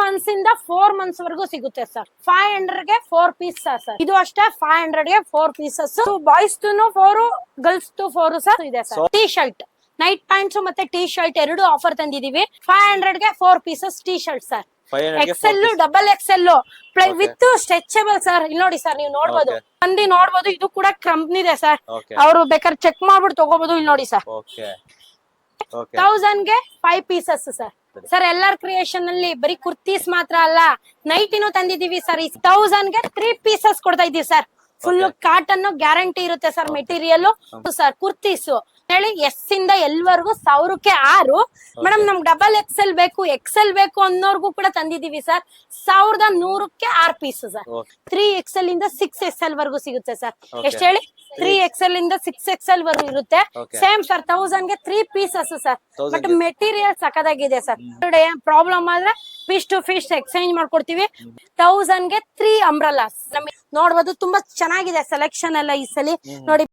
Months ಇಂದ four months ವರೆಗೂ ಸಿಗುತ್ತೆ ಸರ್ ಫೈವ್ ಹಂಡ್ರೆಡ್ಗೆ ಫೋರ್ ಪೀಸ್ ಸರ್ ಇದು ಅಷ್ಟೇ ಫೈವ್ ಹಂಡ್ರೆಡ್ಗೆ four pieces boys ತುನು four girls two four sir ಇದೆ sir T shirt night pants ಮತ್ತೆ ಟಿ ಶರ್ಟ್ ಎರಡು ಆಫರ್ ತಂದಿದೀವಿ. Five ಹಂಡ್ರೆಡ್ಗೆ four pieces T shirt sir X L XL double XL. With stretchable sir ಇಲ್ಲಿ ನೋಡಿ sir ನೀವು ನೋಡಬಹುದು ಬಂದಿ ನೋಡಬಹುದು ನೋಡ್ಬೋದು ಇದು ಕೂಡ ಕಂಪ್ನಿ ಇದೆ ಸರ್ ಅವರು ಬೇಕಾದ್ರೆ ಚೆಕ್ ಮಾಡ್ಬಿಟ್ಟು ತಗೋಬಹುದು ಇಲ್ಲಿ ನೋಡಿ ಸರ್ ತೌಸಂಡ್ಗೆ ಫೈವ್ ಪೀಸಸ್ ಸರ್ ಸರ್ ಎಲ್ಲಾರ್ ಕ್ರಿಯೇಷನ್ ಅಲ್ಲಿ ಬರೀ ಕುರ್ತೀಸ್ ಮಾತ್ರ ಅಲ್ಲ ನೈಟಿನೂ ತಂದಿದೀವಿ ಸರ್ ಈ ತೌಸಂಡ್ಗೆ ತ್ರೀ ಪೀಸಸ್ ಕೊಡ್ತಾ ಇದೀವಿ ಸರ್ ಫುಲ್. ಕಾಟನ್ ಗ್ಯಾರಂಟಿ ಇರುತ್ತೆ ಸರ್ ಮೆಟೀರಿಯಲ್ ಸರ್ ಕುರ್ತೀಸ್. ಹೇಳಿ ಎಸ್ ಇಂದ ಎಲ್ವರೆಗೂ ಸಾವಿರಕ್ಕೆ ಆರು. ಮೇಡಮ್ ನಮ್ಗೆ ಡಬಲ್ ಎಕ್ಸೆಲ್ ಬೇಕು ಎಕ್ಸೆಲ್ ಬೇಕು ಅನ್ನೋರ್ಗೂ ಕೂಡ ತಂದಿದೀವಿ ಸರ್. ಸಾವಿರದ ನೂರಕ್ಕೆ ಆರ್ ಪೀಸ್ ಸರ್. ತ್ರೀ ಎಕ್ಸೆಲ್ ಇಂದ ಸಿಕ್ಸ್ ಎಕ್ಸೆಲ್ ವರೆಗೂ ಸಿಗುತ್ತೆ ಸರ್. ಎಷ್ಟು ಹೇಳಿ? ತ್ರೀ ಎಕ್ಸೆಲ್ ಇಂದ ಸಿಕ್ಸ್ ಎಕ್ಸೆಲ್ ವರ್ಗೂ ಇರುತ್ತೆ. Same sir. ತೌಸಂಡ್ಗೆ. Three pieces sir. But material ಸಕದಾಗಿದೆ sir problem ಆದ್ರೆ ಫಿಶ್ ಟು ಫಿಶ್ ಎಕ್ಸ್ಚೇಂಜ್ ಮಾಡ್ಕೊಡ್ತೀವಿ. ತೌಸಂಡ್ಗೆ ತ್ರೀ ಅಂಬ್ರಲಾಸ್ ನಮಗೆ ನೋಡ್ಬೋದು ತುಂಬಾ ಚೆನ್ನಾಗಿದೆ ಸೆಲೆಕ್ಷನ್ ಎಲ್ಲ ಈ ಸಲ. ನೋಡಿ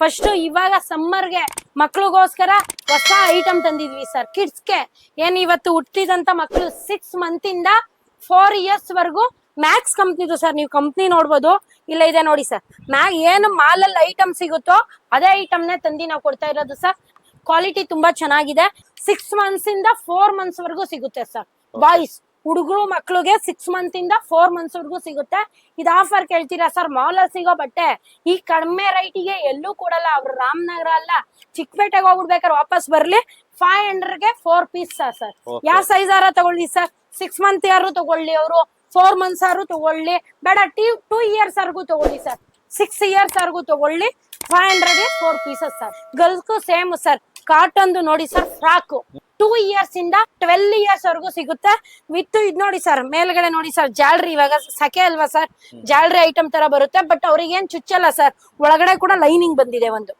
ಫಸ್ಟ್ ಇವಾಗ ಸಮ್ಮರ್ಗೆ ಮಕ್ಳಿಗೋಸ್ಕರ ಹೊಸ ಐಟಮ್ ತಂದಿದ್ವಿ ಸರ್ ಕಿಡ್ಸ್ಗೆ ಏನ್ ಇವತ್ತು ಹುಟ್ಟಿದಂತ ಮಕ್ಕಳು ಸಿಕ್ಸ್ ಮಂತ್ ಇಂದ ಫೋರ್ ಇಯರ್ಸ್ ವರೆಗೂ ಮ್ಯಾಕ್ಸ್ ಕಂಪ್ನಿದು ಸರ್ ನೀವು ಕಂಪ್ನಿ ನೋಡ್ಬೋದು. ಇಲ್ಲ ಇದೆ ನೋಡಿ ಸರ್ ಮ್ಯಾ ಏನು ಮಾಲಲ್ಲಿ ಐಟಮ್ ಸಿಗುತ್ತೋ ಅದೇ ಐಟಮ್ನೇ ತಂದು ನಾವು ಕೊಡ್ತಾ ಇರೋದು ಸರ್ ಕ್ವಾಲಿಟಿ ತುಂಬಾ ಚೆನ್ನಾಗಿದೆ. ಸಿಕ್ಸ್ ಮಂತ್ಸ್ ಇಂದ ಫೋರ್ ಮಂತ್ಸ್ ವರೆಗೂ ಸಿಗುತ್ತೆ ಸರ್ ಬಾಯ್ಸ್ ಹುಡುಗರು ಮಕ್ಳಿಗೆ ಸಿಕ್ಸ್ ಮಂತ್ ಇಂದ ಫೋರ್ ಮಂತ್ಸ್ ವರೆಗೂ ಸಿಗುತ್ತೆ. ಇದು ಆಫರ್ ಕೇಳ್ತೀರಾ ಸರ್ ಮಾಲ್ ಸಿಗೋ ಬಟ್ಟೆ. ಈ ಕಡಿಮೆ ರೈಟಿಗೆ ಎಲ್ಲೂ ಕೊಡಲ್ಲ. ಅವ್ರು ರಾಮನಗರ ಅಲ್ಲ ಚಿಕ್ಕಪೇಟೆಗೆ ಹೋಗ್ಬಿಡ್ಬೇಕಾದ್ರೆ ವಾಪಸ್ ಬರ್ಲಿ. ಫೈವ್ ಹಂಡ್ರೆಡ್ಗೆ ಫೋರ್ ಪೀಸ್ ಸರ್. ಯಾವ ಸೈಜ್ ಆರ ತಗೊಳ್ಳಿ ಸರ್ ಸಿಕ್ಸ್ ಮಂತ್ ಯಾರು ತಗೊಳ್ಳಿ ಅವರು. ಫೋರ್ ಮಂತ್ಸ್ ಆರು ತಗೊಳ್ಳಿ. ಬೇಡ ಟಿ ಟೂ ಇಯರ್ಸ್ ವರ್ಗೂ ತಗೊಳ್ಳಿ ಸರ್ ಸಿಕ್ಸ್ ಇಯರ್ಸ್ ವರ್ಗೂ ತಗೊಳ್ಳಿ. Five hundred four pieces sir ಗರ್ಲ್ಸ್ಗೂ same sir ಕಾಟನ್ದು ನೋಡಿ ಸರ್ ಫ್ರಾಕ್ ಟೂ ಇಯರ್ಸ್ ಇಂದ ಟ್ವೆಲ್ ಇಯರ್ಸ್ ವರೆಗೂ ಸಿಗುತ್ತೆ. ವಿತ್ ಇದ್ ನೋಡಿ ಸರ್ ಮೇಲ್ಗಡೆ ನೋಡಿ ಸರ್ ಜಾಲ್ರಿ ಇವಾಗ ಸಕೆ ಅಲ್ವಾ ಸರ್ ಜಾಲ್ರಿ ಐಟಮ್ ತರ ಬರುತ್ತೆ ಬಟ್ ಅವ್ರಿಗೇನ್ ಚುಚ್ಚಲ್ಲ ಸರ್ ಒಳಗಡೆ ಕೂಡ ಲೈನಿಂಗ್ ಬಂದಿದೆ ಒಂದು.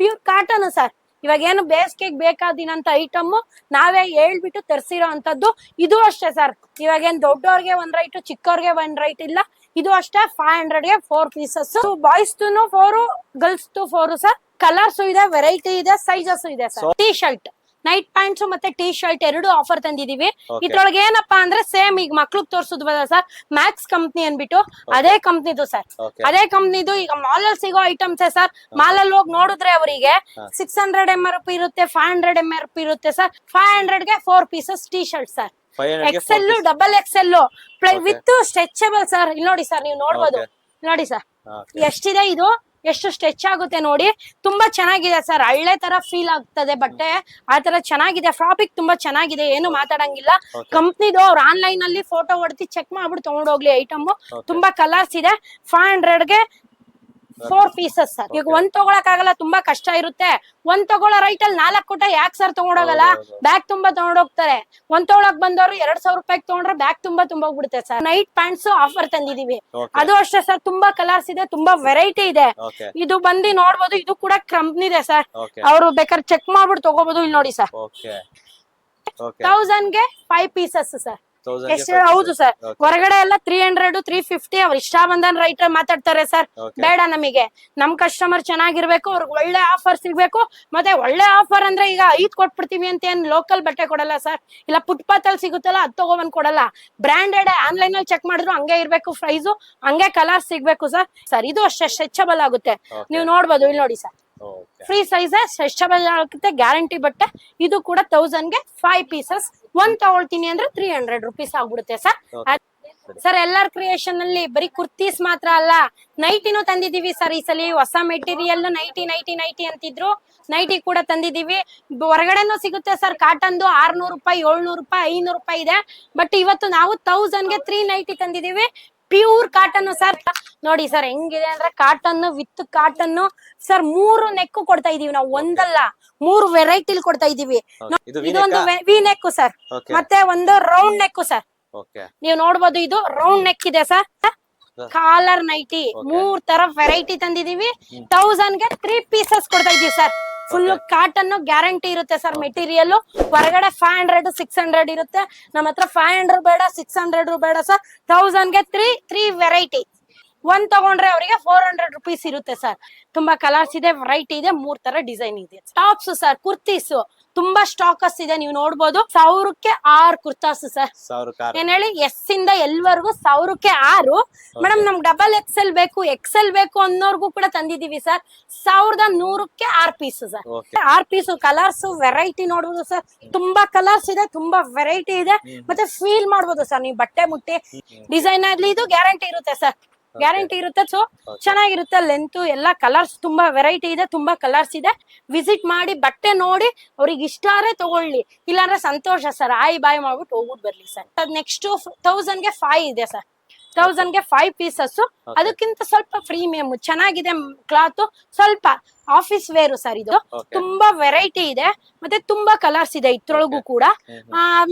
ಪ್ಯೂರ್ ಕಾಟನ್ ಸರ್ ಇವಾಗ ಏನು ಬೇಸಿಗೆಗೆ ಬೇಕಾದಿನಂತ ಐಟಮ್ ನಾವೇ ಹೇಳ್ಬಿಟ್ಟು ತರಿಸಿರೋ ಅಂತದ್ದು ಇದು ಅಷ್ಟೇ ಸರ್ ಇವಾಗ ಏನ್ ದೊಡ್ಡವ್ರಿಗೆ ಒಂದ್ ರೈಟ್ ಚಿಕ್ಕವ್ರಿಗೆ ಒಂದ್ ರೈಟ್ ಇಲ್ಲ. ಇದು ಅಷ್ಟೇ five ಹಂಡ್ರೆಡ್ಗೆ four pieces boys four girls two four sir colours ಇದೆ ವೆರೈಟಿ ಇದೆ ಸೈಜಸ್ ಇದೆ sir T shirt night pants ಮತ್ತೆ ಟೀ ಶರ್ಟ್ ಎರಡು ಆಫರ್ ತಂದಿದೀವಿ. ಇದ್ರೊಳಗೆ ಏನಪ್ಪಾ ಅಂದ್ರೆ ಸೇಮ್ ಈಗ ಮಕ್ಳಿಗೆ ತೋರ್ಸುದ್ವಲ್ಲ ಸರ್ ಮ್ಯಾಕ್ಸ್ ಕಂಪ್ನಿ ಅನ್ಬಿಟ್ಟು ಅದೇ ಕಂಪ್ನಿದು ಸರ್ ಅದೇ ಕಂಪ್ನಿದು ಈಗ ಮಾಲ್ ಅಲ್ಲಿ ಸಿಗೋ ಐಟಮ್ಸ್ ಸರ್ ಮಾಲ್ ಅಲ್ಲಿ ಹೋಗಿ ನೋಡಿದ್ರೆ ಅವರಿಗೆ. Six hundred M R P ಇರುತ್ತೆ five hundred M R P ಇರುತ್ತೆ sir five ಹಂಡ್ರೆಡ್ಗೆ four pieces T shirt sir X L XL double XL ply with stretchable sir ಇಲ್ಲಿ ನೋಡಿ ಸರ್ ನೀವು ನೋಡ್ಬೋದು. ನೋಡಿ ಸರ್ ಎಷ್ಟಿದೆ ಇದು? ಎಷ್ಟು ಸ್ಟ್ರೆಚ್ ಆಗುತ್ತೆ ನೋಡಿ. ತುಂಬಾ ಚೆನ್ನಾಗಿದೆ ಸರ್. ಹಳ್ಳೆ ತರ ಫೀಲ್ ಆಗ್ತದೆ ಬಟ್ಟೆ. ಆ ತರ ಚೆನ್ನಾಗಿದೆ. ಫ್ರಾಪಿಕ್ ತುಂಬಾ ಚೆನ್ನಾಗಿದೆ. ಏನು ಮಾತಾಡಂಗಿಲ್ಲ. ಕಂಪ್ನಿದು ಅವ್ರು ಆನ್ಲೈನ್ ಅಲ್ಲಿ ಫೋಟೋ ಹೊಡ್ತಿ ಚೆಕ್ ಮಾಡ್ಬಿಟ್ಟು ತಗೊಂಡೋಗ್ಲಿ ಐಟಮ್. ತುಂಬಾ ಕಲರ್ಸ್ ಇದೆ. ಫೈವ್ ಹಂಡ್ರೆಡ್ಗೆ ಫೋರ್ ಪೀಸಸ್ ಸರ್ ಈಗ. ಒಂದ್ ತಗೊಳಕ್ ಆಗಲ್ಲ ತುಂಬಾ ಕಷ್ಟ ಇರುತ್ತೆ. ಒಂದ್ ತಗೊಳ್ಳೋ ರೈಟ್ ಅಲ್ಲಿ ನಾಲ್ಕ್ ಕೊಟ್ಟ ಯಾಕೆ ಸರ್ ತಗೊಂಡೋಗಲ್ಲ. ಬ್ಯಾಗ್ ತುಂಬಾ ತಗೊಂಡೋಗ್ತಾರೆ. ಒಂದ್ ತಗೊಳಕ್ ಬಂದವರು ಎರಡ್ ಸಾವಿರ ರೂಪಾಯಿ ತಗೊಂಡ್ರೆ ಬ್ಯಾಗ್ ತುಂಬಾ ತುಂಬಾ ಹೋಗ್ಬಿಡುತ್ತೆ ಸರ್ ನೈಟ್ ಪ್ಯಾಂಟ್ಸ್ ಆಫರ್ ತಂದಿದೀವಿ ಅದು ಅಷ್ಟೇ ಸರ್ ತುಂಬಾ ಕಲರ್ಸ್ ಇದೆ ತುಂಬಾ ವೆರೈಟಿ ಇದೆ. ಇದು ಬಂದು ನೋಡ್ಬೋದು ಇದು ಕೂಡ ಕಂಪ್ನಿ ಇದೆ ಸರ್ ಅವರು ಬೇಕಾದ್ರೆ ಚೆಕ್ ಮಾಡ್ಬಿಟ್ಟು ತಗೋಬಹುದು ಇಲ್ಲಿ ನೋಡಿ ಸರ್ ತೌಸಂಡ್ಗೆ ಫೈವ್ ಪೀಸಸ್ ಸರ್ ಎಷ್ಟು ಹೌದು ಸರ್ ಹೊರಗಡೆ ಎಲ್ಲ ತ್ರೀ ಹಂಡ್ರೆಡ್ ತ್ರೀ ಫಿಫ್ಟಿ ಅವ್ರು ಇಷ್ಟ ಬಂದನ್ ರೈಟರ್ ಮಾತಾಡ್ತಾರೆ ಸರ್ ಬೇಡ ನಮಗೆ. ನಮ್ ಕಸ್ಟಮರ್ ಚೆನ್ನಾಗಿರ್ಬೇಕು ಅವ್ರಿಗೆ ಒಳ್ಳೆ ಆಫರ್ ಸಿಗ್ಬೇಕು. ಮತ್ತೆ ಒಳ್ಳೆ ಆಫರ್ ಅಂದ್ರೆ ಈಗ ಐದ್ ಕೊಟ್ಬಿಡ್ತೀವಿ ಅಂತ ಏನ್ ಲೋಕಲ್ ಬಟ್ಟೆ ಕೊಡಲ್ಲ ಸರ್ ಇಲ್ಲ ಫುಟ್ಪಾತ್ ಅಲ್ಲಿ ಸಿಗುತ್ತಲ್ಲ ಅದ್ ತಗೋಬಂದ್ ಕೊಡಲ್ಲ. ಬ್ರಾಂಡೆಡ್ ಆನ್ಲೈನ್ ಅಲ್ಲಿ ಚೆಕ್ ಮಾಡಿದ್ರು ಹಂಗೆ ಇರ್ಬೇಕು ಪ್ರೈಸ್ ಹಂಗೆ ಕಲರ್ ಸಿಗ್ಬೇಕು ಸರ್ ಸರ್ ಇದು ಅಷ್ಟೇ ಸ್ಟ್ರೆಚಬಲ್ ಆಗುತ್ತೆ. ನೀವು ನೋಡ್ಬೋದು ಇಲ್ಲಿ ನೋಡಿ ಸರ್ ಫ್ರೀ ಸೈಜ್ ಸ್ಟ್ರೆಚಬಲ್ ಆಗುತ್ತೆ ಗ್ಯಾರಂಟಿ ಬಟ್ಟೆ. ಇದು ಕೂಡ ತೌಸಂಡ್ಗೆ ಫೈವ್ ಪೀಸಸ್ ಒಂದ್ ತಗೊಳ್ತೀನಿ ಅಂದ್ರೆ ತ್ರೀ ಹಂಡ್ರೆಡ್ ರುಪೀಸ್ ಆಗ್ಬಿಡುತ್ತೆ ಸರ್. ಸರ್ ಎಲ್ಲಾರ್ ಕ್ರಿಯೇಷನ್ ಅಲ್ಲಿ ಬರೀ ಕುರ್ತೀಸ್ ಮಾತ್ರ ಅಲ್ಲ ನೈಟಿನೂ ತಂದಿದೀವಿ ಸರ್ ಈ ಸಲ. ಹೊಸ ಮೆಟೀರಿಯಲ್ ನೈಟಿ ನೈಟಿ ನೈಟಿ ಅಂತಿದ್ರು. ನೈಟಿ ಕೂಡ ತಂದಿದೀವಿ ಹೊರಗಡೆನೂ ಸಿಗುತ್ತೆ ಸರ್ ಕಾಟನ್ದು ಆರ್ನೂರು ರೂಪಾಯಿ ಏಳ್ನೂರು ರೂಪಾಯಿ ಐನೂರು ರೂಪಾಯಿ ಇದೆ. ಬಟ್ ಇವತ್ತು ನಾವು ತೌಸಂಡ್ಗೆ ತ್ರೀ ನೈಟಿ ತಂದಿದೀವಿ ಪ್ಯೂರ್ ಕಾಟನ್ ಸರ್ ನೋಡಿ ಸರ್ ಹೆಂಗಿದೆ ಅಂದ್ರೆ ಕಾಟನ್ ವಿತ್ ಕಾಟನ್ ಸರ್ ಮೂರು ನೆಕ್ ಕೊಡ್ತಾ ಇದೀವಿ ನಾವು ಒಂದಲ್ಲ ಮೂರು ವೆರೈಟಿಲಿ ಕೊಡ್ತಾ ಇದೀವಿ. ಇದೊಂದು ವಿ ನೆಕ್ ಸರ್ ಮತ್ತೆ ಒಂದು ರೌಂಡ್ ನೆಕ್ ಸರ್ ನೀವ್ ನೋಡ್ಬೋದು ಇದು ರೌಂಡ್ ನೆಕ್ ಇದೆ ಸರ್ ಕಾಲರ್ ನೈಟಿ. ಮೂರ್ ತರ ವೆರೈಟಿ ತಂದಿದೀವಿ. ತೌಸಂಡ್ಗೆ ತ್ರೀ ಪೀಸಸ್ ಕೊಡ್ತಾ ಇದೀವಿ ಸರ್ ಫುಲ್. ಕಾಟನ್ ಗ್ಯಾರಂಟಿ ಇರುತ್ತೆ ಸರ್ ಮೆಟೀರಿಯಲ್ ಹೊರಗಡೆ ಫೈವ್ ಹಂಡ್ರೆಡ್ ಸಿಕ್ಸ್ ಹಂಡ್ರೆಡ್ ಇರುತ್ತೆ. ನಮ್ಮ ಹತ್ರ ಫೈವ್ ಹಂಡ್ರೆಡ್ ಬೇಡ ಸಿಕ್ಸ್ ಹಂಡ್ರೆಡ್ ಬೇಡ ಸರ್ ತೌಸಂಡ್ಗೆ ತ್ರೀ ತ್ರೀ ವೆರೈಟಿ ಒಂದ್ ತಗೊಂಡ್ರೆ ಅವರಿಗೆ ಫೋರ್ ಹಂಡ್ರೆಡ್ ರುಪೀಸ್ ಇರುತ್ತೆ ಸರ್ ತುಂಬಾ ಕಲರ್ಸ್ ಇದೆ ವೆರೈಟಿ ಇದೆ ಮೂರ್ ತರ ಡಿಸೈನ್ ಇದೆ. ಟಾಪ್ಸ್ ಸರ್ ಕುರ್ತೀಸ್ ತುಂಬಾ ಸ್ಟಾಕಸ್ ಇದೆ ನೀವು ನೋಡ್ಬೋದು. ಸಾವಿರಕ್ಕೆ ಆರು ಕುರ್ತಾಸ್ ಸರ್. ಏನ್ ಹೇಳಿ ಎಸ್ ಇಂದ ಎಲ್ವರೆಗೂ ಸಾವಿರಕ್ಕೆ ಆರು. ಮೇಡಮ್ ನಮ್ಗೆ ಡಬಲ್ ಎಕ್ಸೆಲ್ ಬೇಕು ಎಕ್ಸೆಲ್ ಬೇಕು ಅನ್ನೋರ್ಗೂ ಕೂಡ ತಂದಿದೀವಿ ಸರ್. ಸಾವಿರದ ನೂರಕ್ಕೆ ಆರ್ ಪೀಸ್ ಸರ್. ಆರ್ ಪೀಸ್ ಕಲರ್ಸ್ ವೆರೈಟಿ ನೋಡ್ಬೋದು ಸರ್. ತುಂಬಾ ಕಲರ್ಸ್ ಇದೆ ತುಂಬಾ ವೆರೈಟಿ ಇದೆ. ಮತ್ತೆ ಫೀಲ್ ಮಾಡ್ಬೋದು ಸರ್ ನೀವು ಬಟ್ಟೆ ಮುಟ್ಟಿ ಡಿಸೈನ್ ಆಗ್ಲಿ ಇದು ಗ್ಯಾರಂಟಿ ಇರುತ್ತೆ ಸರ್. ಗ್ಯಾರಂಟಿ ಇರುತ್ತೆ. ಸೊ ಚೆನ್ನಾಗಿರುತ್ತೆ. ಲೆಂತ್ ಎಲ್ಲ ಕಲರ್ಸ್ ತುಂಬಾ ವೆರೈಟಿ ಇದೆ ತುಂಬಾ ಕಲರ್ಸ್ ಇದೆ. ವಿಸಿಟ್ ಮಾಡಿ ಬಟ್ಟೆ ನೋಡಿ ಅವ್ರಿಗೆ ಇಷ್ಟ ಆದ್ರೆ ತಗೊಳ್ಳಿ. ಇಲ್ಲಾಂದ್ರೆ ಸಂತೋಷ ಸರ್. ಆಯ್ ಬಾಯ್ ಮಾಡ್ಬಿಟ್ಟು ಹೋಗ್ಬಿಟ್ಟು ಬರ್ಲಿ ಸರ್. ಅದ್ ನೆಕ್ಸ್ಟ್ ತೌಸಂಡ್ಗೆ ಫೈವ್ ಇದೆ ಸರ್. ತೌಸಂಡ್ಗೆ ಫೈವ್ ಪೀಸಸ್ ಅದಕ್ಕಿಂತ ಸ್ವಲ್ಪ ಪ್ರೀಮಿಯಂ ಚೆನ್ನಾಗಿದೆ ಕ್ಲಾತ್ ಸ್ವಲ್ಪ ಆಫೀಸ್ ವೇರ್ ಸರ್ ಇದು. ತುಂಬಾ ವೆರೈಟಿ ಇದೆ. ಮತ್ತೆ ತುಂಬಾ ಕಲರ್ಸ್ ಇದೆ ಇದ್ರೊಳಗೂ ಕೂಡ.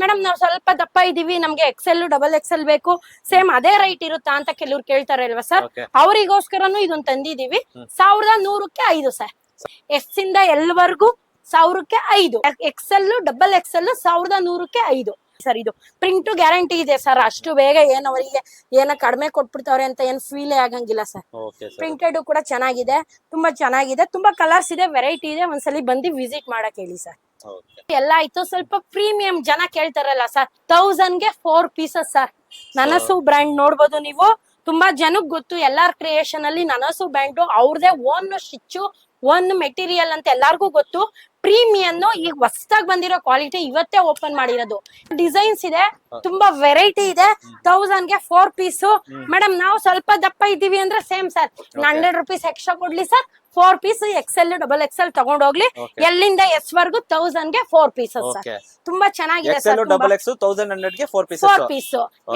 ಮೇಡಮ್ ನಾವು ಸ್ವಲ್ಪ ದಪ್ಪ ಇದೀವಿ ನಮ್ಗೆ ಎಕ್ಸೆಲ್ ಡಬಲ್ ಎಕ್ಸೆಲ್ ಬೇಕು. ಸೇಮ್ ಅದೇ ರೈಟ್ ಇರುತ್ತಾ ಅಂತ ಕೆಲವ್ರು ಕೇಳ್ತಾರೆ ಅಲ್ವಾ ಸರ್? ಅವರಿಗೋಸ್ಕರನು ಇದನ್ನ ತಂದಿದೀವಿ. ಸಾವಿರದ ನೂರಕ್ಕೆ ಐದು ಸರ್. ಎಸ್ ಇಂದ ಎಲ್ವರೆಗೂ ಸಾವಿರಕ್ಕೆ ಐದು. ಎಕ್ಸೆಲ್ ಡಬಲ್ ಎಕ್ಸೆಲ್ ಸಾವಿರದ ನೂರಕ್ಕೆ ಐದು. ಸರ್ ಇದು ಪ್ರಿಂಟು ಗ್ಯಾರಂಟಿ ಇದೆ ಸರ್. ಅಷ್ಟು ಬೇಗ ಏನು ಅವರಿಗೆ ಏನ ಕಡಿಮೆ ಕೊಟ್ಬಿಡ್ತಾವ್ರೆ ಅಂತ ಏನು ಫೀಲ್ ಆಗಂಗಿಲ್ಲ ಸರ್. ಓಕೆ ಸರ್ ಪ್ರಿಂಟೆಡ್ ಕೂಡ ಚೆನ್ನಾಗಿದೆ ತುಂಬಾ ಚೆನ್ನಾಗಿದೆ ತುಂಬಾ ಕಲರ್ಸ್ ಇದೆ ವೆರೈಟಿ ಇದೆ. ಒಂದ್ಸಲಿ ಬಂದು ವಿಸಿಟ್ ಮಾಡಕ್ ಹೇಳಿ ಸರ್. ಓಕೆ ಎಲ್ಲ ಆಯ್ತು ಸ್ವಲ್ಪ ಪ್ರೀಮಿಯಂ ಜನ ಕೇಳ್ತಾರಲ್ಲ ಸರ್. ತೌಸಂಡ್ಗೆ ಫೋರ್ ಪೀಸಸ್ ಸರ್. ನನಸು ಬ್ರ್ಯಾಂಡ್ ನೋಡ್ಬೋದು ನೀವು. ತುಂಬಾ ಜನಕ್ ಗೊತ್ತು ಎಲ್ಲಾರ್ ಕ್ರಿಯೇಷನ್ ಅಲ್ಲಿ ನನಸು ಬ್ರ್ಯಾಂಡ್ ಅವ್ರದೇ ಓನ್ ಸ್ಟಿಚ್ಚು ಓನ್ ಮೆಟೀರಿಯಲ್ ಅಂತ ಎಲ್ಲಾರ್ಗೂ ಗೊತ್ತು. ಪ್ರೀಮಿಯನ್ ಈಗ ಹೊಸದಾಗಿ ಬಂದಿರೋ ಕ್ವಾಲಿಟಿ ಇವತ್ತೇ ಓಪನ್ ಮಾಡಿರೋದು. ಡಿಸೈನ್ಸ್ ಇದೆ ತುಂಬಾ ವೆರೈಟಿ ಇದೆ. ತೌಸಂಡ್ಗೆ ಫೋರ್ ಪೀಸು ಮೇಡಮ್ ನಾವು ಸ್ವಲ್ಪ ದಪ್ಪ ಇದ್ದೀವಿ ಅಂದ್ರೆ same sir. Hundred rupees extra ಕೊಡ್ಲಿ sir. Four piece XL double XL ತಗೊಂಡೋಗ್ಲಿ. ಎಲ್ಲಿಂದ ಎಸ್ ವರ್ಗು ತೌಸಂಡ್ಗೆ ಫೋರ್ ಪೀಸಸ್ ಸರ್ ತುಂಬಾ ಚೆನ್ನಾಗಿದೆ sir double X thousand ಹಂಡ್ರೆಡ್ಗೆ four pieces four piece.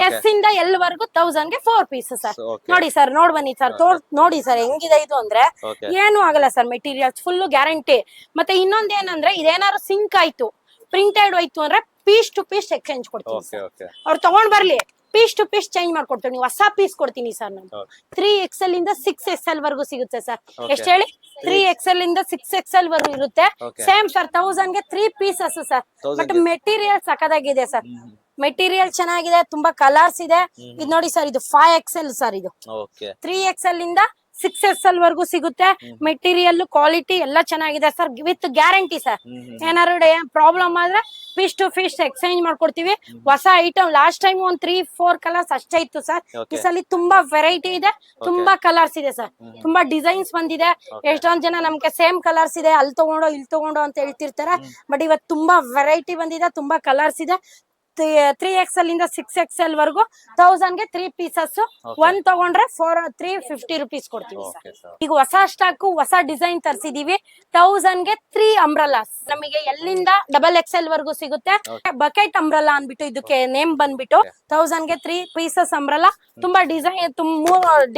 S ಇಂದ ಎಲ್ ವರ್ಗು ತೌಸಂಡ್ಗೆ ಫೋರ್ ಪೀಸ್ ಸರ್. ನೋಡಿ ಸರ್ ನೋಡ್ ಬನ್ನಿ ಸರ್ ತೋರ್ ನೋಡಿ ಸರ್ ಹೆಂಗಿದೆ ಇದು ಅಂದ್ರೆ ಏನು ಆಗಲ್ಲ ಸರ್ ಮೆಟೀರಿಯಲ್ಸ್ ಫುಲ್ ಗ್ಯಾರಂಟಿ ಮತ್ತೆ ಇನ್ನೊಂದ್ ಏನಂದ್ರೆ ಇದೇನಾದ್ರು ಸಿಂಕ್ ಆಯ್ತು. ಪ್ರಿಂಟೆಡ್ ಹೋಯ್ತು ಅಂದ್ರೆ ಪೀಸ್ ಟು ಪೀಸ್ ಎಕ್ಸ್ಚೇಂಜ್ ಕೊಡ್ತೀವಿ ಅವ್ರು ತಗೊಂಡ್ ಬರ್ಲಿ. ಪೀಸ್ ಟು ಪೀಸ್ ಚೇಂಜ್ ಮಾಡ್ಕೊಡ್ತೀನಿ ಹೊಸ ಪೀಸ್ ಕೊಡ್ತೀನಿ ಸರ್ ನಾನು. ತ್ರೀ ಎಕ್ಸೆಲ್ ಇಂದ ಸಿಕ್ಸ್ ಎಕ್ಸೆಲ್ ವರ್ಗೂ ಸಿಗುತ್ತೆ ಸರ್. ಎಷ್ಟು ಹೇಳಿ? ತ್ರೀ ಎಕ್ಸೆಲ್ ಇಂದ ಸಿಕ್ಸ್ ಎಕ್ಸೆಲ್ ವರ್ಗೂ ಇರುತ್ತೆ. Same sir ತೌಸಂಡ್ಗೆ three pieces sir. But. Material ಸಕದಾಗಿದೆ sir. Material ಚೆನ್ನಾಗಿದೆ ತುಂಬಾ ಕಲರ್ಸ್ ಇದೆ. ಇದು ನೋಡಿ ಸರ್ ಇದು ಫೈವ್ ಎಕ್ಸೆಲ್ ಸರ್ ಇದು. ತ್ರೀ ತ್ರೀ ಎಕ್ಸೆಲ್ ಇಂದ ಸಿಕ್ಸ್ ಎಕ್ಸೆಲ್ ವರ್ಗೂ ಸಿಗುತ್ತೆ ಮೆಟೀರಿಯಲ್ ಕ್ವಾಲಿಟಿ ಎಲ್ಲ ಚೆನ್ನಾಗಿದೆ ಸರ್ ವಿತ್ ಗ್ಯಾರಂಟಿ ಸರ್ ಏನಾರು ಪ್ರಾಬ್ಲಮ್ ಆದ್ರೆ ಫಿಶ್ ಟು ಫಿಶ್ ಎಕ್ಸ್ಚೇಂಜ್ ಮಾಡ್ಕೊಡ್ತೀವಿ. ಹೊಸ ಐಟಮ್ ಲಾಸ್ಟ್ ಟೈಮ್ ಒಂದ್ ತ್ರೀ ಫೋರ್ ಕಲರ್ಸ್ ಅಷ್ಟೇ ಇತ್ತು ಸರ್. ಈ ಸಲ ತುಂಬಾ ವೆರೈಟಿ ಇದೆ. ತುಂಬಾ ಕಲರ್ಸ್ ಇದೆ ಸರ್ ತುಂಬಾ ಡಿಸೈನ್ಸ್ ಬಂದಿದೆ. ಎಷ್ಟೊಂದ್ ಜನ ನಮ್ಗೆ ಸೇಮ್ ಕಲರ್ಸ್ ಇದೆ. ಅಲ್ಲಿ ತಗೊಂಡೋ ಇಲ್ಲಿ ತಗೊಂಡೋ ಅಂತ ಹೇಳ್ತಿರ್ತಾರೆ. ಬಟ್ ಇವತ್ತು ತುಂಬಾ ವೆರೈಟಿ ಬಂದಿದೆ. ತುಂಬಾ ಕಲರ್ಸ್ ಇದೆ. ತ್ರೀ ಎಕ್ಸೆಲ್ ಇಂದ ಸಿಕ್ಸ್ ಎಕ್ಸೆಲ್ ವರ್ಗು ತೌಸಂಡ್ಗೆ ತ್ರೀ ಪೀಸಸ್ ಒನ್ ತಗೊಂಡ್ರೆ ಫೋರ್ ತ್ರೀ ಫಿಫ್ಟಿ ರುಪೀಸ್ ಕೊಡ್ತೀವಿ ಸರ್ ಈಗ ಹೊಸ ಸ್ಟಾಕ್ ಹೊಸ ಡಿಸೈನ್ ತರಿಸಿದೀವಿ. ತೌಸಂಡ್ಗೆ ತ್ರೀ ಅಂಬ್ರಲಾಸ್ ನಮಗೆ ಎಲ್ಲಿಂದ ಡಬಲ್ ಎಕ್ಸೆಲ್ ವರ್ಗು ಸಿಗುತ್ತೆ? ಬಕೆಟ್ ಅಂಬ್ರಲಾ ಅಂದ್ಬಿಟ್ಟು ಇದಕ್ಕೆ ನೇಮ್ ಬಂದ್ಬಿಟ್ಟು ತೌಸಂಡ್ಗೆ ತ್ರೀ ಪೀಸಸ್ ಅಂಬ್ರಲಾ ತುಂಬಾ ಡಿಸೈನ್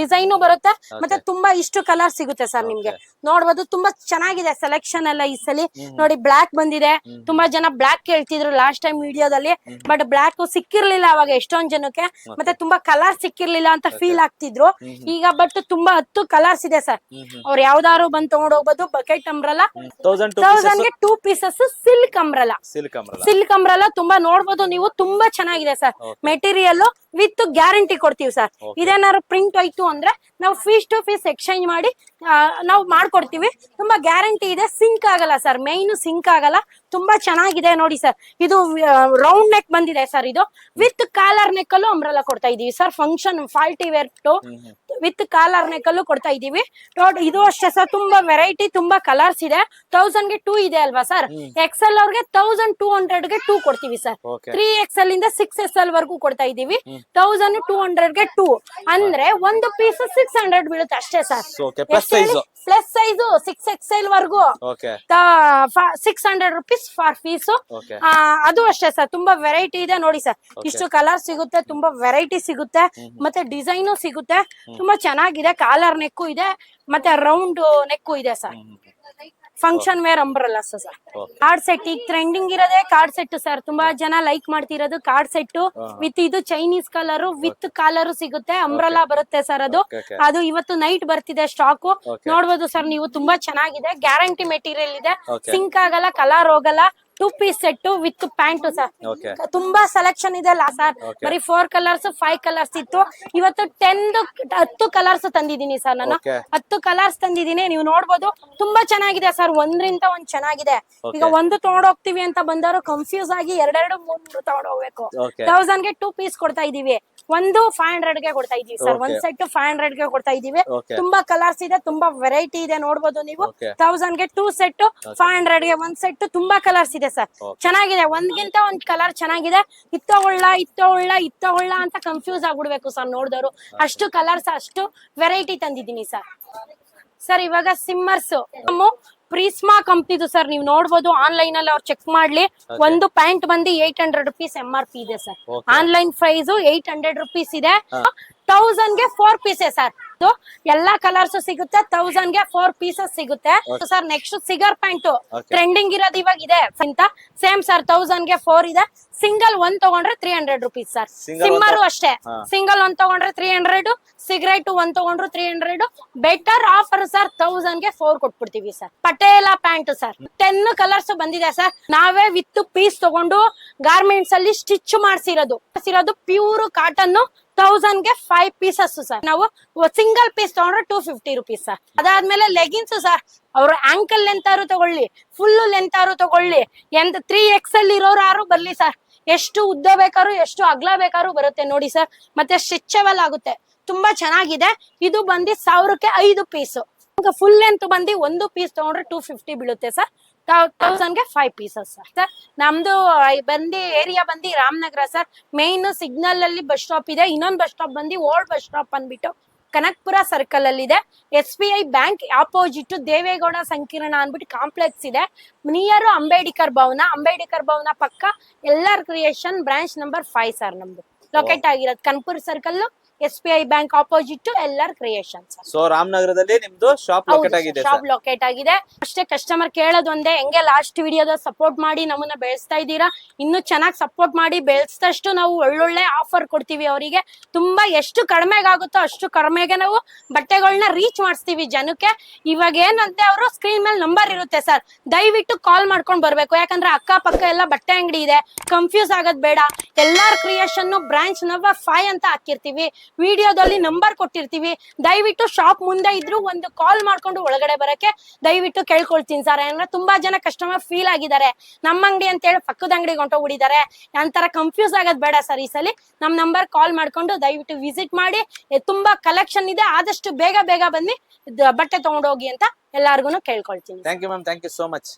ಡಿಸೈನು ಬರುತ್ತೆ ಮತ್ತೆ ತುಂಬಾ ಇಷ್ಟು ಕಲರ್ ಸಿಗುತ್ತೆ ಸರ್ ನಿಮ್ಗೆ. ನೋಡ್ಬೋದು ತುಂಬಾ ಚೆನ್ನಾಗಿದೆ ಸೆಲೆಕ್ಷನ್ ಎಲ್ಲ ಈ ಸಲ. ನೋಡಿ ಬ್ಲಾಕ್ ಬಂದಿದೆ. ತುಂಬಾ ಜನ ಬ್ಲಾಕ್ ಕೇಳ್ತಿದ್ರು ಲಾಸ್ಟ್ ಟೈಮ್ ವಿಡಿಯೋದಲ್ಲಿ ಬಟ್ ಬ್ಲಾಕ್ ಸಿಕ್ಕಿರ್ಲಿಲ್ಲ ಅವಾಗ ಎಷ್ಟೊಂದ್ ಜನಕ್ಕೆ ಮತ್ತೆ. ತುಂಬಾ ಕಲರ್ ಸಿಕ್ಕಿರ್ಲಿಲ್ಲ ಅಂತ ಫೀಲ್ ಆಗ್ತಿದ್ರು. ಈಗ ಬಟ್ ತುಂಬಾ ಹತ್ತು ಕಲರ್ಸ್ ಇದೆ ಸರ್. ಅವ್ರ ಯಾವ್ದಾದ್ರು ಬಂದ್ ತಗೊಂಡ್ ಹೋಗ್ಬೋದು bucket umbrella ತೌಸಂಡ್ಗೆ two pieces silk umbrella silk umbrella ತುಂಬಾ ನೋಡ್ಬೋದು ನೀವು ತುಂಬಾ ಚೆನ್ನಾಗಿದೆ ಸರ್. ಮೆಟೀರಿಯಲ್ ವಿತ್ ಗ್ಯಾರಂಟಿ ಕೊಡ್ತೀವಿ ಸರ್. ಇದೇನಾದ್ರು ಪ್ರಿಂಟ್ ಆಯ್ತು ಅಂದ್ರೆ ನಾವು ಫೀಸ್ ಟು ಫೀಸ್ ಎಕ್ಸ್ಚೇಂಜ್ ಮಾಡಿ ನಾವು ಮಾಡ್ಕೊಡ್ತೀವಿ. ತುಂಬಾ ಗ್ಯಾರಂಟಿ ಇದೆ ಸಿಂಕ್ ಆಗಲ್ಲ ಸರ್. ಮೈನ್ ಸಿಂಕ್ ಆಗಲ್ಲ. ತುಂಬಾ ಚೆನ್ನಾಗಿದೆ ನೋಡಿ ಸರ್. ಇದು ರೌಂಡ್ ನೆಕ್ ಬಂದಿದೆ ಸರ್ ಇದು. ವಿತ್ ಕಾಲರ್ ನೆಕ್ ಅಲ್ಲೂ ಅಂಬ್ರಲ್ಲ ಕೊಡ್ತಾ ಇದೀವಿ sir function party wear too with collar neck ಅಲ್ಲೂ ಕೊಡ್ತಾ ಇದೀವಿ. ನೋಡ್ ಇದು ಅಷ್ಟೇ ಸರ್ ತುಂಬಾ ವೆರೈಟಿ ತುಂಬಾ ಕಲರ್ಸ್ ಇದೆ. ತೌಸಂಡ್ಗೆ ಟೂ ಇದೆ ಅಲ್ವಾ ಸರ್ ಎಕ್ಸೆಲ್ ಅವ್ರಿಗೆ ತೌಸಂಡ್ ಟೂ ಹಂಡ್ರೆಡ್ಗೆ ಟೂ ಕೊಡ್ತೀವಿ ಸರ್ ತ್ರೀ ಎಕ್ಸೆಲ್ ಇಂದ ಸಿಕ್ಸ್ ಎಸ್ ಎಲ್ ವರ್ಗೂ ಕೊಡ್ತಾ ಇದೀವಿ. ತೌಸಂಡ್ ಟೂ ಹಂಡ್ರೆಡ್ಗೆ ಟೂ ಅಂದ್ರೆ ಒಂದು ಪೀಸ್ ಸಿಕ್ಸ್ ಹಂಡ್ರೆಡ್ ಬೀಳುತ್ತೆ ಅಷ್ಟೇ sir plus size six XL ವರ್ಗೂ. Okay six hundred rupees for piece ಅದು ಅಷ್ಟೇ ಸರ್ ತುಂಬಾ ವೆರೈಟಿ ಇದೆ ನೋಡಿ ಸರ್ ಇಷ್ಟು ಕಲರ್ ಸಿಗುತ್ತೆ ತುಂಬಾ ವೆರೈಟಿ ಸಿಗುತ್ತೆ. ಮತ್ತೆ ಡಿಸೈನು ಸಿಗುತ್ತೆ. ತುಂಬಾ ಚೆನ್ನಾಗಿದೆ ಕಾಲರ್ ನೆಕ್ಕು ಇದೆ ಮತ್ತೆ ರೌಂಡ್ ನೆಕ್ಕು ಇದೆ sir function wear umbrella sir. Card set ಈಗ ಟ್ರೆಂಡಿಂಗ್ ಇರೋದೇ ಕಾರ್ಡ್ ಸೆಟ್ ಸರ್ ತುಂಬಾ ಜನ ಲೈಕ್ ಮಾಡ್ತಿರೋದು ಕಾರ್ಡ್ ಸೆಟ್ ವಿತ್ ಇದು ಚೈನೀಸ್ ಕಲರ್ ವಿತ್ ಕಾಲರ್ ಸಿಗುತ್ತೆ. ಅಂಬ್ರಲ್ಲಾ ಬರುತ್ತೆ ಸರ್ ಅದು. ಅದು ಇವತ್ತು ನೈಟ್ ಬರ್ತಿದೆ ಸ್ಟಾಕ್. ನೋಡ್ಬೋದು ಸರ್ ನೀವು ತುಂಬಾ ಚೆನ್ನಾಗಿದೆ. ಗ್ಯಾರಂಟಿ ಮೆಟೀರಿಯಲ್ ಇದೆ. ಸಿಂಕ್ ಆಗಲ್ಲ ಕಲರ್ ಹೋಗಲ್ಲ. Two piece set with pant sir ತುಂಬಾ ಸೆಲೆಕ್ಷನ್ ಇದೆ ಅಲ್ಲ ಸರ್ Okay. ಬರೀ ಫೋರ್ ಕಲರ್ಸ್ ಫೈವ್ ಕಲರ್ಸ್ ಇತ್ತು. ಇವತ್ತು ಟೆನ್ ಹತ್ತು ಕಲರ್ಸ್ ತಂದಿದ್ದೀನಿ ಸರ್ ನಾನು. Okay. ಹತ್ತು ಕಲರ್ಸ್ ತಂದಿದ್ದೀನಿ. ನೀವು ನೋಡ್ಬೋದು ತುಂಬಾ ಚೆನ್ನಾಗಿದೆ ಸರ್ ಒಂದ್ರಿಂದ ಒಂದ್ ಚೆನ್ನಾಗಿದೆ. Okay. ಈಗ ಒಂದು ತಗೊಂಡೋಗ್ತೀವಿ ಅಂತ ಬಂದವರು ಕನ್ಫ್ಯೂಸ್ ಆಗಿ ಎರಡೆರಡು ಮೂರ್ ಮೂರು ತಗೊಂಡೋಗ್ಬೇಕು. ಥೌಸಂಡ್ ತೌಸಂಡ್ಗೆ ಟೂ ಪೀಸ್ ಕೊಡ್ತಾ ಇದೀವಿ ಒಂದು ಫೈವ್ ಹಂಡ್ರೆಡ್ಗೆ ಕೊಡ್ತಾ ಇದೀವಿ ಸರ್ Okay. ಒಂದ್ ಸೆಟ್ ಫೈವ್ ಹಂಡ್ರೆಡ್ಗೆ ಕೊಡ್ತಾ ಇದೀವಿ Okay. ತುಂಬಾ ಕಲರ್ಸ್ ಇದೆ ತುಂಬಾ ವೆರೈಟಿ ಇದೆ ನೋಡ್ಬೋದು ನೀವು. Okay. ತೌಸಂಡ್ಗೆ ಟೂ ಸೆಟ್ ಫೈವ್ ಹಂಡ್ರೆಡ್ಗೆ ಒಂದ್ ಸೆಟ್ ತುಂಬಾ ಕಲರ್ಸ್ ಇದೆ ಸರ್. ಚೆನ್ನಾಗಿದೆ. ಒಂದ್ಗಿಂತ ಒಂದ್ ಕಲರ್ ಚೆನ್ನಾಗಿದೆ. ಇತ್ತೊಳ್ಳ ಇತ್ತೊಳ್ಳ ಇತ್ತೊಳ್ಳ ಅಂತ ಕನ್ಫ್ಯೂಸ್ ಆಗ್ಬಿಡ್ಬೇಕು ಸರ್ ನೋಡಿದವರು. ಅಷ್ಟು ಕಲರ್ಸ್ ಅಷ್ಟು ವೆರೈಟಿ ತಂದಿದ್ದೀನಿ ಸರ್. ಸರ್ ಇವಾಗ ಸಿಮ್ಮರ್ಸ್ ನಮ್ಮ ಪ್ರೀಸ್ಮಾ ಕಂಪ್ನಿದು ಸರ್ ನೀವು ನೋಡ್ಬೋದು ಆನ್ಲೈನ್ ಅಲ್ಲಿ ಅವ್ರು ಚೆಕ್ ಮಾಡ್ಲಿ. ಒಂದು ಪ್ಯಾಂಟ್ ಬಂದು eight hundred rupees M R P ಇದೆ sir. Online price eight hundred rupees ಇದೆ. ತೌಸಂಡ್ಗೆ ಫೋರ್ ಪೀಸೆ ಸರ್. ಎಲ್ಲಾ ಕಲರ್ಸ್ ಸಿಗುತ್ತೆ. ತೌಸಂಡ್ಗೆ ಫೋರ್ ಪೀಸಸ್ ಸಿಗುತ್ತೆ. Sir next cigar pant trending ಇರೋದು ಇವಾಗ ಇದೆ. ಅಂತ ಸೇಮ್ ಸರ್ ತೌಸಂಡ್ಗೆ ಫೋರ್ ಇದೆ. ಸಿಂಗಲ್ ಒಂದ್ ತಗೊಂಡ್ರೆ ತ್ರೀ ಹಂಡ್ರೆಡ್ ರುಪೀಸ್ ಸರ್ ಸಿಮ್ಮರು ಅಷ್ಟೇ. ಸಿಂಗಲ್ ಒಂದ್ ತಗೊಂಡ್ರೆ ತ್ರೀ ಹಂಡ್ರೆಡ್ ಸಿಗರೇಟ್ ಒಂದ್ ತಗೊಂಡ್ರು three hundred better offer sir ತೌಸಂಡ್ಗೆ four ಕೊಟ್ಬಿಡ್ತೀವಿ sir Patiala pant sir ten colours ಬಂದಿದೆ ಸರ್ ನಾವೇ ವಿತ್ ಪೀಸ್ ತಗೊಂಡು ಗಾರ್ಮೆಂಟ್ಸ್ ಅಲ್ಲಿ ಸ್ಟಿಚ್ ಮಾಡ್ಸಿರೋದು. ಮಾಡ್ಸಿರೋದು ಪ್ಯೂರ್ ಕಾಟನ್ ತೌಸಂಡ್ಗೆ ಫೈವ್ ಪೀಸಸ್ ಸರ್. ನಾವು ಸಿಂಗಲ್ ಪೀಸ್ ತಗೊಂಡ್ರೆ ಟೂ ಫಿಫ್ಟಿ ರುಪೀಸ್ ಸರ್. ಅದಾದ್ಮೇಲೆ ಲೆಗಿನ್ಸ್ ಸರ್. ಅವ್ರ ಆಂಕಲ್ ಲೆಂತ್ ಆರು ತಗೊಳ್ಳಿ ಫುಲ್ ಲೆಂತ್ ಆರು ತಗೊಳ್ಳಿ, ಎಂತ ತ್ರೀ ಎಕ್ಸ್ ಅಲ್ಲಿ ಇರೋರು ಯಾರು ಬರ್ಲಿ ಸರ್. ಎಷ್ಟು ಉದ್ದ ಬೇಕಾದ್ರು, ಎಷ್ಟು ಅಗ್ಲ ಬೇಕಾದ್ರು ಬರುತ್ತೆ ನೋಡಿ ಸರ್. ಮತ್ತೆ ಸ್ಟ್ರೆಚಬಲ್ ಆಗುತ್ತೆ. ತುಂಬಾ ಚೆನ್ನಾಗಿದೆ. ಇದು ಬಂದು ಸಾವಿರಕ್ಕೆ ಐದು ಪೀಸ್ ಫುಲ್ ಲೆಂತ್ ಬಂದು ಒಂದು ಪೀಸ್ ತಗೊಂಡ್ರೆ ಟೂ ಫಿಫ್ಟಿ ಬೀಳುತ್ತೆ ಸರ್. ತೌಸಂಡ್ಗೆ ಫೈವ್ ಪೀಸಸ್ ಸರ್ ಸರ್ ನಮ್ದು ಬಂದು ಏರಿಯಾ ಬಂದು ರಾಮನಗರ ಸರ್ ಮೇನ್ ಸಿಗ್ನಲ್ ಅಲ್ಲಿ ಬಸ್ ಸ್ಟಾಪ್ ಇದೆ. ಇನ್ನೊಂದು ಬಸ್ ಸ್ಟಾಪ್ ಬಂದು ಓಲ್ಡ್ ಬಸ್ ಸ್ಟಾಪ್ ಅಂದ್ಬಿಟ್ಟು ಕನಕ್ಪುರ ಸರ್ಕಲ್ ಅಲ್ಲಿ ಇದೆ. S B I bank opposite Devegowda ಸಂಕೀರ್ಣ ಅಂದ್ಬಿಟ್ಟು ಕಾಂಪ್ಲೆಕ್ಸ್ ಇದೆ. ನಿಯರ್ ಅಂಬೇಡ್ಕರ್ ಭವನ ಅಂಬೇಡ್ಕರ್ ಭವನ ಪಕ್ಕ ಎಲ್ಲಾರ್ creation branch number five sir ನಮ್ದು. ಲೊಕೇಟ್ ಆಗಿರೋದು. Kanakapura circle S B I bank opposite ಎಲ್ಲರ್ ಕ್ರಿಯೇಷನ್ ಕ್ರಿಯೇಷನ್ಸ್ ಸೊ ರಾಮನಗರದಲ್ಲಿ ನಿಮ್ದು ಶಾಪ್ ಲೊಕೇಟ್ ಆಗಿದೆ ಶಾಪ್ ಲೊಕೇಟ್ ಆಗಿದೆ. ಅಷ್ಟೇ ಕಸ್ಟಮರ್ ಕೇಳೋದು ಒಂದೇ ಹೆಂಗೆ ಲಾಸ್ಟ್ ವಿಡಿಯೋದ ಸಪೋರ್ಟ್ ಮಾಡಿ ನಮ್ಮನ್ನ ಬೆಳೆಸ್ತಾ ಇದ್ದೀರಾ? ಇನ್ನು ಚೆನ್ನಾಗಿ ಸಪೋರ್ಟ್ ಮಾಡಿ ಬೆಳೆಸಿದಷ್ಟು ನಾವು ಒಳ್ಳೊಳ್ಳೆ ಆಫರ್ ಕೊಡ್ತೀವಿ ಅವರಿಗೆ. ತುಂಬಾ ಎಷ್ಟು ಕಡಿಮೆಗಾಗುತ್ತೋ ಅಷ್ಟು ಕಡಿಮೆಗೆ ನಾವು ಬಟ್ಟೆಗಳನ್ನ ರೀಚ್ ಮಾಡಿಸ್ತೀವಿ ಜನಕ್ಕೆ. ಇವಾಗ ಏನಂತೆ ಅವರು ಸ್ಕ್ರೀನ್ ಮೇಲೆ ನಂಬರ್ ಇರುತ್ತೆ ಸರ್. ದಯವಿಟ್ಟು ಕಾಲ್ ಮಾಡ್ಕೊಂಡು ಬರ್ಬೇಕು. ಯಾಕಂದ್ರೆ ಅಕ್ಕ ಪಕ್ಕ ಎಲ್ಲ ಬಟ್ಟೆ ಅಂಗಡಿ ಇದೆ. ಕನ್ಫ್ಯೂಸ್ ಆಗೋದ್ ಬೇಡ. ಎಲ್ಲಾರ್ ಕ್ರಿಯೇಷನ್ ಬ್ರಾಂಚ್ ನಂಬರ್ ಫೈವ್ ಅಂತ ಹಾಕಿರ್ತೀವಿ. ವಿಡಿಯೋದಲ್ಲಿ ನಂಬರ್ ಕೊಟ್ಟಿರ್ತೀವಿ. ದಯವಿಟ್ಟು ಶಾಪ್ ಮುಂದೆ ಇದ್ರು ಒಂದು ಕಾಲ್ ಮಾಡ್ಕೊಂಡು ಒಳಗಡೆ ಬರಕ್ಕೆ ದಯವಿಟ್ಟು ಕೇಳ್ಕೊಳ್ತೀನಿ ಸರ್ ಏನಂದ್ರೆ ತುಂಬಾ ಜನ ಕಸ್ಟಮರ್ ಫೀಲ್ ಆಗಿದ್ದಾರೆ. ನಮ್ಮ ಅಂಗಡಿ ಅಂತ ಹೇಳಿ ಪಕ್ಕದ ಅಂಗಡಿಗೆ ಹೊಂಟೋಗ್ಬಿಟ್ಟಿದ್ದಾರೆ ಯಾಂತರ ಕನ್ಫ್ಯೂಸ್ ಆಗೋದ್ ಬೇಡ ಸರ್ ಈ ಸಲ. ನಮ್ ನಂಬರ್ ಕಾಲ್ ಮಾಡ್ಕೊಂಡು ದಯವಿಟ್ಟು ವಿಸಿಟ್ ಮಾಡಿ. ತುಂಬಾ ಕಲೆಕ್ಷನ್ ಇದೆ. ಆದಷ್ಟು ಬೇಗ ಬೇಗ ಬನ್ನಿ. ಬಟ್ಟೆ ತಗೊಂಡೋಗಿ ಅಂತ ಎಲ್ಲಾರ್ಗು ಕೇಳ್ಕೊಳ್ತೀನಿ thank you ma'am thank you so much